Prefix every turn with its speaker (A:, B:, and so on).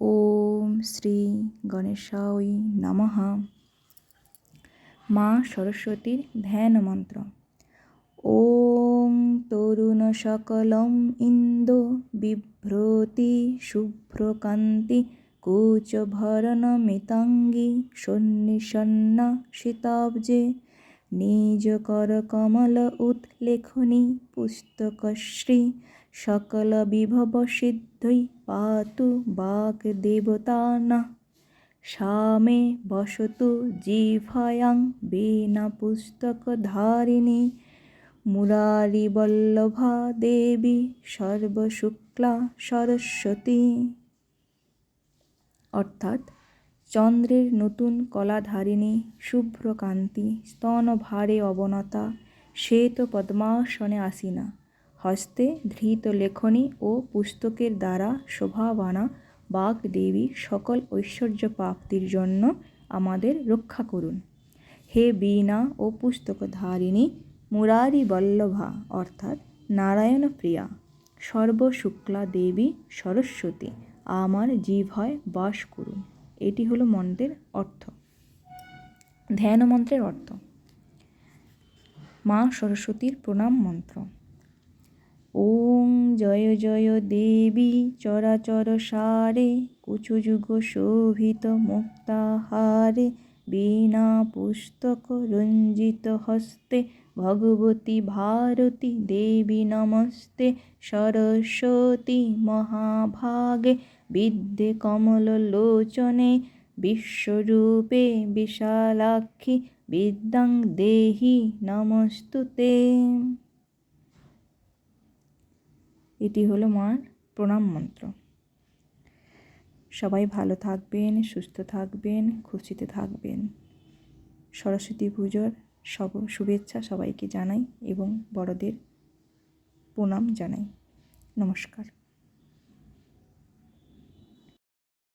A: ওম শ্রী গণেশায় নমঃ। মা সরস্বতীর ধ্যান মন্ত্র। ওং তরুণ সকলম ইন্দো বিভ্রতি শুভ্রকান্তি কুচভরণমিতাঙ্গী সন্নিসন্না শীতাব্জে। কমল উৎলেখনী পুস্তকশ্রী সকল বিভব সিদ্ধই পাতু বাগ্দেবতানা সামে বসতু জিভায়াং বীণা পুস্তকধারিণী মুরারিবল্লভা দেবী সর্বশুক্লা সরস্বতী। অর্থাৎ চন্দ্রের নতুন কলাধারিণী শুভ্রকান্তি স্তনভারে অবনতা, শ্বেত পদ্মাসনে আসিনা। হস্তে ধৃত লেখনী ও পুস্তকের দ্বারা শোভাবানা, বাগদেবী সকল ঐশ্বর্য প্রাপ্তির জন্য আমাদের রক্ষা করুন। হে বীণা ও পুস্তকধারিণী, মুরারি বল্লভা, অর্থাৎ নারায়ণ প্রিয়া, সর্বশুক্লা দেবী সরস্বতী, আমার জিভায় বাস করুন। এটি হলো মন্ত্রের অর্থ। ধ্যান মন্ত্রের অর্থ। মা সরস্বতীর প্রণাম মন্ত্র। ওং জয় জয় দেবী চরাচর সারে কুচযুগ শোভিত মুক্তাহারে, বীণা পুস্তক রঞ্জিত হস্তে, ভগবতী ভারতী দেবী নমস্তে, সরস্বতী মহাভাগে, বিদ্যে কমল লোচনে, বিশ্বরূপে বিশালাক্ষী, বিদ্যাং দেহি নমস্তুতে। এটি হলো মার প্রণাম মন্ত্র। সবাই ভালো থাকবেন, সুস্থ থাকবেন, খুশিতে থাকবেন। সরস্বতী পুজোর সব শুভেচ্ছা সবাইকে জানাই এবং বড়দের প্রণাম জানাই। নমস্কার।